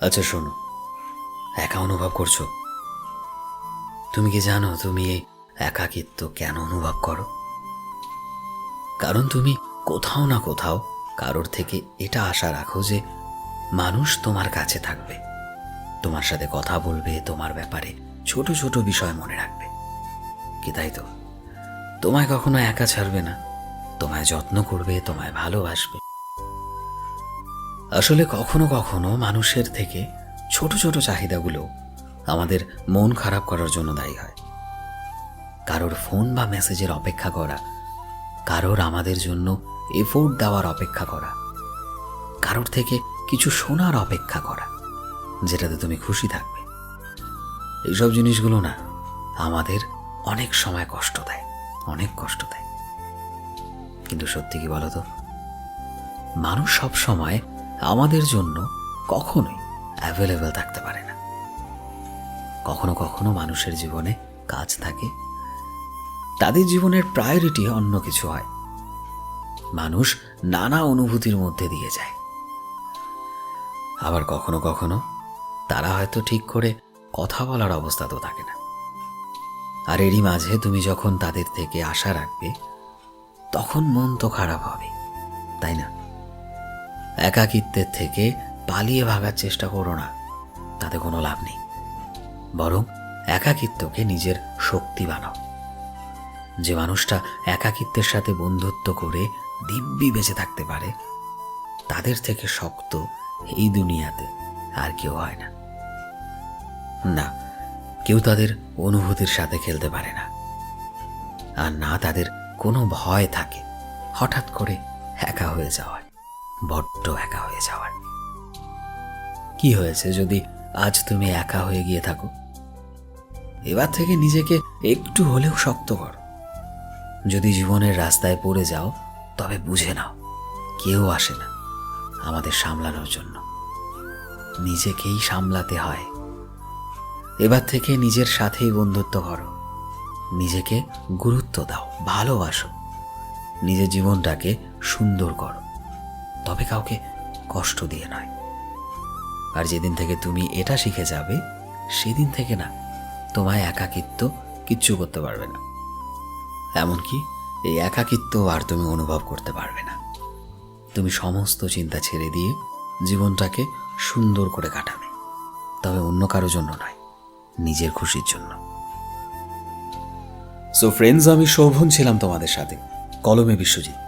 আচ্ছা শোনো। একা অনুভব করছ? তুমি কি জানো তুমি এই একাকিত্ব কেন অনুভব করো? কারণ তুমি কোথাও না কোথাও কারোর থেকে এটা আশা রাখো যে মানুষ তোমার কাছে থাকবে। তোমার সাথে কথা বলবে, তোমার ব্যাপারে ছোট ছোট বিষয় মনে রাখবে। কি তাই তো? তোমায় কখনো একা ছাড়বে না। তোমায় যত্ন করবে, তোমায় ভালোবাসবে। আসলে কখনো কখনো মানুষের থেকে ছোট ছোট চাহিদাগুলো আমাদের মন খারাপ করার জন্য দায়ী হয়। কারোর ফোন বা মেসেজের অপেক্ষা করা, কারোর আমাদের জন্য এফোর্ট দেওয়ার অপেক্ষা করা, কারোর থেকে কিছু শোনার অপেক্ষা করা, যেটাতে তুমি খুশি থাকবে। এইসব জিনিসগুলো না, আমাদের অনেক সময় কষ্ট দেয়, অনেক কষ্ট দেয়। কিন্তু সত্যি কি বলতো? মানুষ সব সময় আমাদের জন্য কখনোই অ্যাভেলেবেল থাকতে পারে না। কখনো কখনো মানুষের জীবনে কাজ থাকে। তাদের জীবনের প্রায়োরিটি অন্য কিছু হয়। মানুষ নানা অনুভূতির মধ্যে দিয়ে যায়। আবার কখনো কখনো তারা হয়তো ঠিক করে কথা বলার অবস্থা তো থাকে না। আর এরই মাঝে তুমি যখন তাদের থেকে আশা রাখবে, তখন মন তো খারাপ হবে, তাই না? একাকিত্বের থেকে পালিয়ে ভাগার চেষ্টা করো না। তাতে কোনো লাভ নেই। বরং একাকিত্বকে নিজের শক্তি বানাও। যে মানুষটা একাকিত্বের সাথে বন্ধুত্ব করে দিব্যি বেঁচে থাকতে পারে, তাদের থেকে শক্ত এই দুনিয়াতে আর কেউ হয় না। না, কেউ তাদের অনুভূতির সাথে খেলতে পারে না। আর না তাদের কোনো ভয় থাকে, হঠাৎ করে একা হয়ে যাওয়ার। বড্ড একা হয়ে যাওয়ার। কি হয়েছে যদি আজ তুমি একা হয়ে গিয়ে থাকো? এবার থেকে নিজেকে একটু হলেও শক্ত করো। যদি জীবনের রাস্তায় পড়ে যাও, তবে বুঝে নাও, কেউ আসে না আমাদের সামলানোর জন্য। নিজেকেই সামলাতে হয়। এবার থেকে নিজের সাথেই বন্ধুত্ব করো। নিজেকে গুরুত্ব দাও, ভালোবাসো। নিজের জীবনটাকে সুন্দর করো। তবে কাউকে কষ্ট দিয়ে নয়। আর যেদিন থেকে তুমি এটা শিখে যাবে, সেদিন থেকে না, তোমায় একাকিত্ব কিচ্ছু করতে পারবে না। এমনকি এই একাকিত্ব আর তুমি অনুভব করতে পারবে না। তুমি সমস্ত চিন্তা ছেড়ে দিয়ে জীবনটাকে সুন্দর করে কাটাবে। তবে অন্য কারও জন্য নয়, নিজের খুশির জন্য। সো ফ্রেন্ডস আমি শোভন ছিলাম তোমাদের সাথে। কলমে বিশ্বজিৎ।